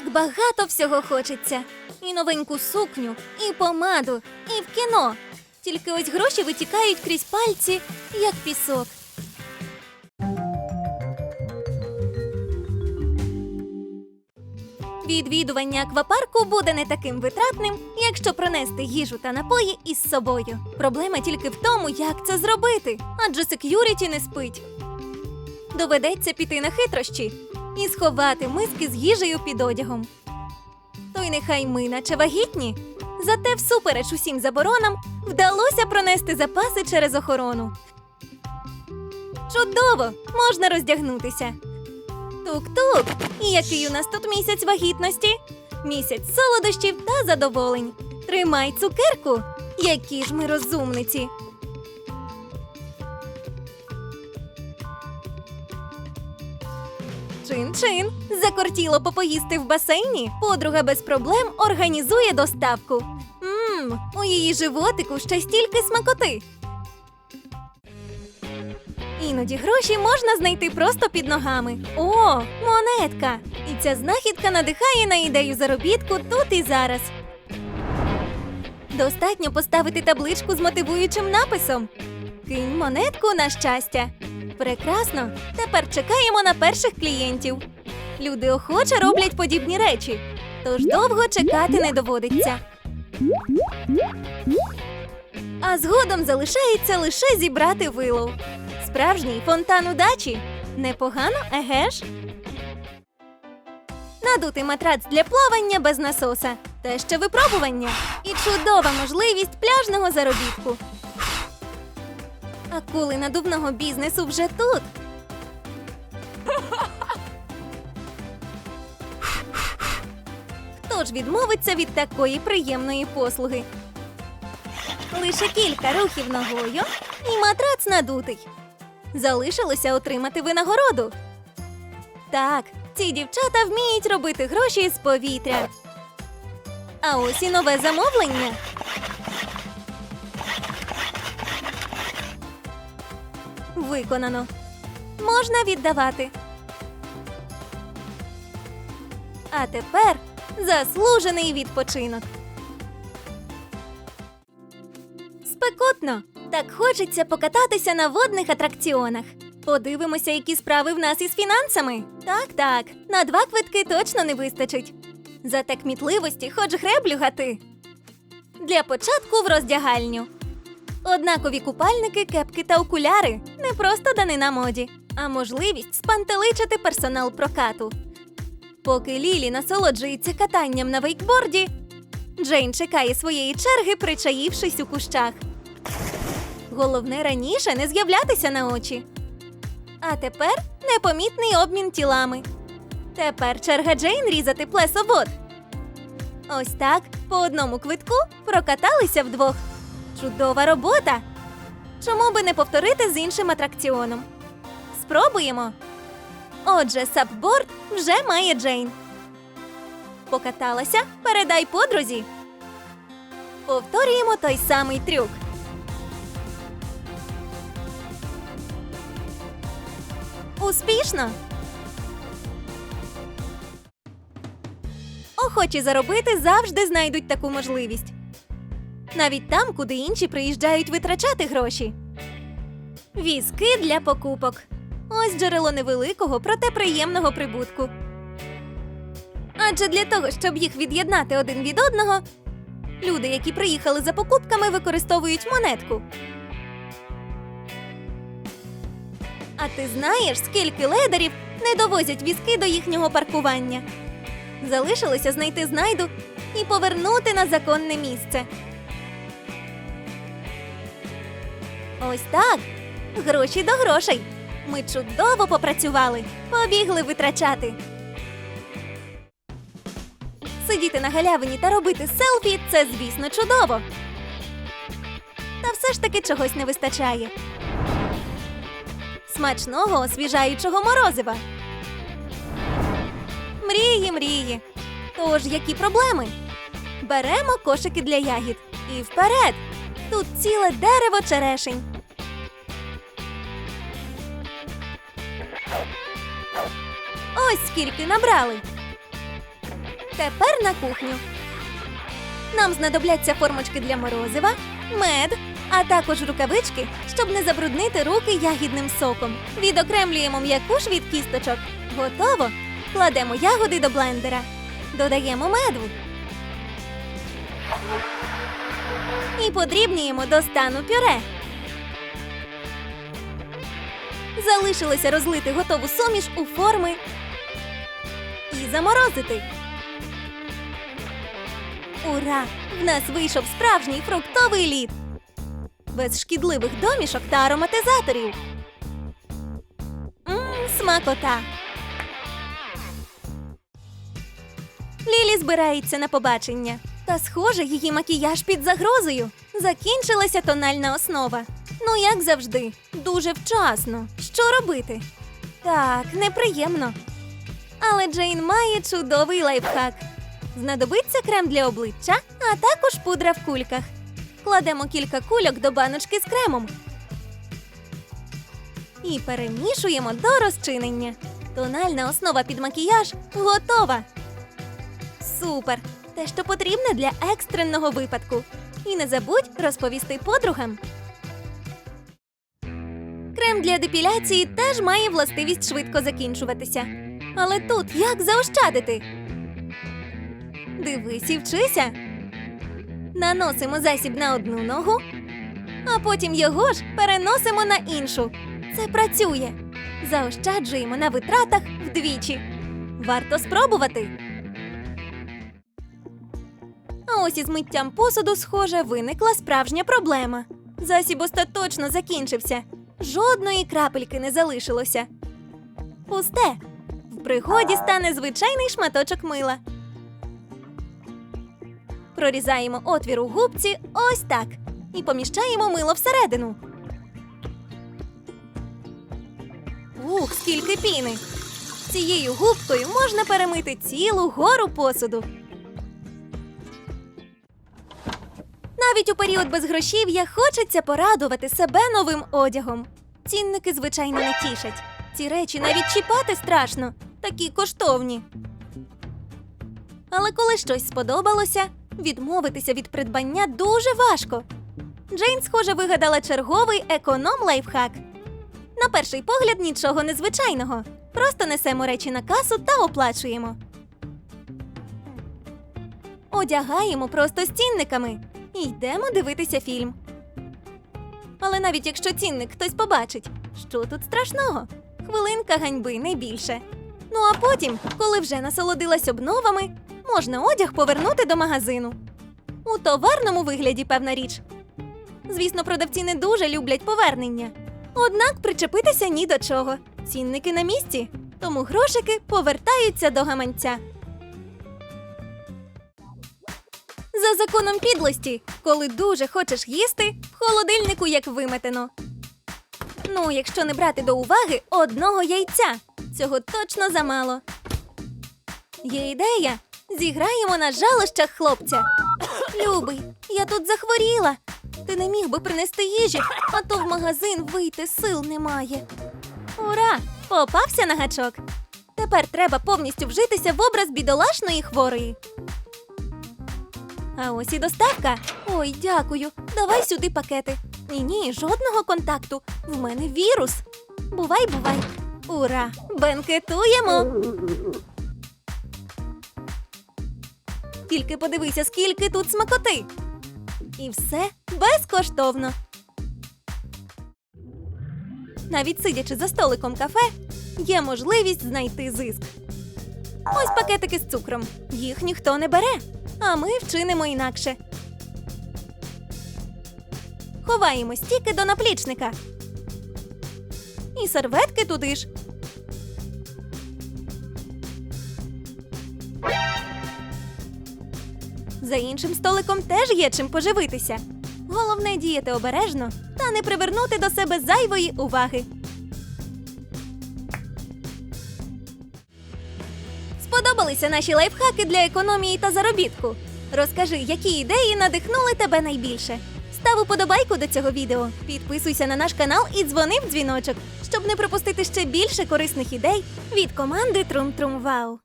Так багато всього хочеться. І новеньку сукню, і помаду, і в кіно. Тільки ось гроші витікають крізь пальці, як пісок. Відвідування аквапарку буде не таким витратним, якщо пронести їжу та напої із собою. Проблема тільки в тому, як це зробити, адже сек'юріті не спить. Доведеться піти на хитрощі і сховати миски з їжею під одягом. То й нехай ми, наче вагітні. Зате всупереч усім заборонам вдалося пронести запаси через охорону. Чудово! Можна роздягнутися. Тук-тук! І який у нас тут місяць вагітності? Місяць солодощів та задоволень. Тримай цукерку! Які ж ми розумниці! Чин-чин. Закортіло попоїсти в басейні. Подруга без проблем організує доставку. Мм, у її животику ще стільки смакоти. Іноді гроші можна знайти просто під ногами. О, монетка! І ця знахідка надихає на ідею заробітку тут і зараз. Достатньо поставити табличку з мотивуючим написом. Кинь монетку на щастя. Прекрасно. Тепер чекаємо на перших клієнтів. Люди охоче роблять подібні речі, тож довго чекати не доводиться. А згодом залишається лише зібрати вилов. Справжній фонтан удачі. Непогано, еге ж? Надути матрац для плавання без насоса. Те ще випробування. І чудова можливість пляжного заробітку. Акули надувного бізнесу вже тут. Хто ж відмовиться від такої приємної послуги? Лише кілька рухів ногою і матрац надутий. Залишилося отримати винагороду. Так, ці дівчата вміють робити гроші з повітря. А ось і нове замовлення. Виконано. Можна віддавати. А тепер заслужений відпочинок. Спекотно. Так хочеться покататися на водних атракціонах. Подивимося, які справи в нас із фінансами. Так, так, на два квитки точно не вистачить. Зате кмітливості хоч греблю гати. Для початку в роздягальню. Однакові купальники, кепки та окуляри не просто данина моді, а можливість спантеличити персонал прокату. Поки Лілі насолоджується катанням на вейкборді, Джейн чекає своєї черги, причаївшись у кущах. Головне раніше не з'являтися на очі. А тепер непомітний обмін тілами. Тепер черга Джейн різати плесовод. Ось так, по одному квитку прокаталися вдвох. Чудова робота! Чому би не повторити з іншим атракціоном? Спробуємо. Отже, сапборд вже має Джейн. Покаталася, передай подрузі. Повторюємо той самий трюк. Успішно. Охочі заробити завжди знайдуть таку можливість. Навіть там, куди інші приїжджають витрачати гроші. Візки для покупок. Ось джерело невеликого, проте приємного прибутку. Адже для того, щоб їх від'єднати один від одного, люди, які приїхали за покупками, використовують монетку. А ти знаєш, скільки ледарів не довозять візки до їхнього паркування? Залишилося знайти знайду і повернути на законне місце. Ось так. Гроші до грошей. Ми чудово попрацювали, побігли витрачати. Сидіти на галявині та робити селфі це, звісно, чудово. Та все ж таки чогось не вистачає. Смачного освіжаючого морозива. Мрії, мрії. Тож які проблеми? Беремо кошики для ягід і вперед. Тут ціле дерево черешень. Ось скільки набрали. Тепер на кухню. Нам знадобляться формочки для морозива, мед, а також рукавички, щоб не забруднити руки ягідним соком. Відокремлюємо м'яку ж від кісточок. Готово. Кладемо ягоди до блендера. Додаємо меду. І подрібнюємо до стану пюре. Залишилося розлити готову суміш у форми і заморозити. Ура! В нас вийшов справжній фруктовий лід. Без шкідливих домішок та ароматизаторів. Мм, смакота. Лілі збирається на побачення. Та, схоже, її макіяж під загрозою. Закінчилася тональна основа. Ну, як завжди, дуже вчасно. Що робити? Так, неприємно. Але Джейн має чудовий лайфхак. Знадобиться крем для обличчя, а також пудра в кульках. Кладемо кілька кульок до баночки з кремом. І перемішуємо до розчинення. Тональна основа під макіяж готова. Супер! Те, що потрібне для екстреного випадку. І не забудь розповісти подругам. Крем для депіляції теж має властивість швидко закінчуватися. Але тут як заощадити? Дивись і вчися. Наносимо засіб на одну ногу, а потім його ж переносимо на іншу. Це працює. Заощаджуємо на витратах вдвічі. Варто спробувати. А ось із миттям посуду, схоже, виникла справжня проблема. Засіб остаточно закінчився. Жодної крапельки не залишилося. Пусте. В пригоді стане звичайний шматочок мила. Прорізаємо отвір у губці ось так. І поміщаємо мило всередину. Ух, скільки піни! Цією губкою можна перемити цілу гору посуду. Навіть у період безгрошів'я хочеться порадувати себе новим одягом. Цінники, звичайно, не тішать. Ці речі навіть чіпати страшно, такі коштовні. Але коли щось сподобалося, відмовитися від придбання дуже важко. Джейн, схоже, вигадала черговий економ лайфхак. На перший погляд нічого незвичайного. Просто несемо речі на касу та оплачуємо. Одягаємо просто з цінниками і йдемо дивитися фільм. Але навіть якщо цінник хтось побачить, що тут страшного? Хвилинка ганьби не більше. Ну а потім, коли вже насолодилась обновами, можна одяг повернути до магазину. У товарному вигляді, певна річ. Звісно, продавці не дуже люблять повернення. Однак причепитися ні до чого. Цінники на місці, тому грошики повертаються до гаманця. За законом підлості, коли дуже хочеш їсти, в холодильнику як виметено. Ну, якщо не брати до уваги одного яйця, цього точно замало. Є ідея. Зіграємо на жалощах хлопця. Любий, я тут захворіла. Ти не міг би принести їжі, а то в магазин вийти сил немає. Ура! Попався на гачок. Тепер треба повністю вжитися в образ бідолашної хворої. А ось і доставка. Ой, дякую. Давай сюди пакети. Ні, ні, жодного контакту. В мене вірус. Бувай, бувай. Ура! Бенкетуємо. Тільки подивися, скільки тут смакоти. І все безкоштовно. Навіть сидячи за столиком кафе, є можливість знайти зиск. Ось пакетики з цукром. Їх ніхто не бере, а ми вчинимо інакше. Ховаємо стіки до наплічника. І серветки туди ж. За іншим столиком теж є чим поживитися. Головне діяти обережно та не привернути до себе зайвої уваги. Сподобалися наші лайфхаки для економії та заробітку. Розкажи, які ідеї надихнули тебе найбільше. Став уподобайку до цього відео, підписуйся на наш канал і дзвони в дзвіночок, щоб не пропустити ще більше корисних ідей від команди Трум Трум Вау.